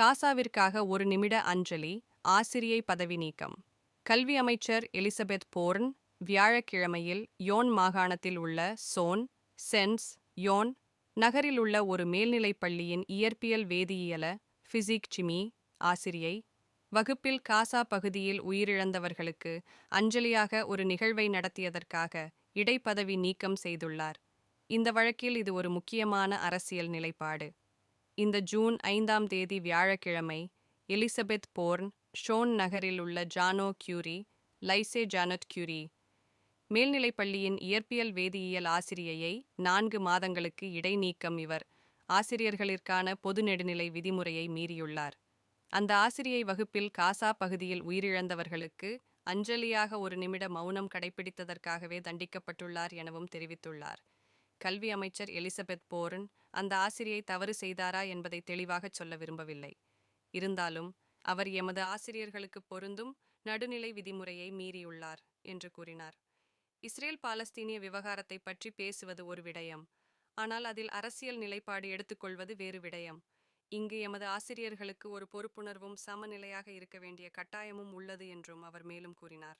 காசாவிற்காக ஒரு நிமிட அஞ்சலி ஆசிரியை பதவி நீக்கம். கல்வி அமைச்சர் எலிசபெத் போர்ன் வியாழக்கிழமையில் யோன் மாகாணத்தில் உள்ள சோன் சென்ஸ் யோன் நகரில் உள்ள ஒரு மேல்நிலைப் பள்ளியின் இயற்பியல் வேதியியல பிசிக் சிமி ஆசிரியை வகுப்பில் காசா பகுதியில் உயிரிழந்தவர்களுக்கு அஞ்சலியாக ஒரு நிகழ்வை நடத்தியதற்காக இடைப்பதவி நீக்கம் செய்துள்ளார். இந்த வழக்கில் இது ஒரு முக்கியமான அரசியல் நிலைப்பாடு. இந்த ஜூன் ஐந்தாம் தேதி வியாழக்கிழமை எலிசபெத் போர்ன் ஷோன் நகரில் உள்ள ஜானோ கியூரி லைசே ஜானட் கியூரி மேல்நிலைப் பள்ளியின் இயற்பியல் வேதியியல் ஆசிரியையை நான்கு மாதங்களுக்கு இடைநீக்கம் இவர் ஆசிரியர்களிற்கான பொது நெடுநிலை விதிமுறையை மீறியுள்ளார். அந்த ஆசிரியை வகுப்பில் காசா பகுதியில் உயிரிழந்தவர்களுக்கு அஞ்சலியாக ஒரு நிமிட மௌனம் கடைபிடித்ததற்காகவே தண்டிக்கப்பட்டுள்ளார் எனவும் தெரிவித்துள்ளார். கல்வி அமைச்சர் எலிசபெத் போரன் அந்த ஆசிரியை தவறு செய்தாரா என்பதை தெளிவாகச் சொல்ல விரும்பவில்லை. இருந்தாலும் அவர் எமது ஆசிரியர்களுக்கு பொருந்தும் நடுநிலை விதிமுறையை மீறியுள்ளார் என்று கூறினார். இஸ்ரேல் பாலஸ்தீனிய விவகாரத்தை பற்றி பேசுவது ஒரு விடயம். ஆனால் அதில் அரசியல் நிலைப்பாடு எடுத்துக்கொள்வது வேறு விடயம். இங்கு எமது ஆசிரியர்களுக்கு ஒரு பொறுப்புணர்வும் சமநிலையாக இருக்க வேண்டிய கட்டாயமும் உள்ளது என்றும் அவர் மேலும் கூறினார்.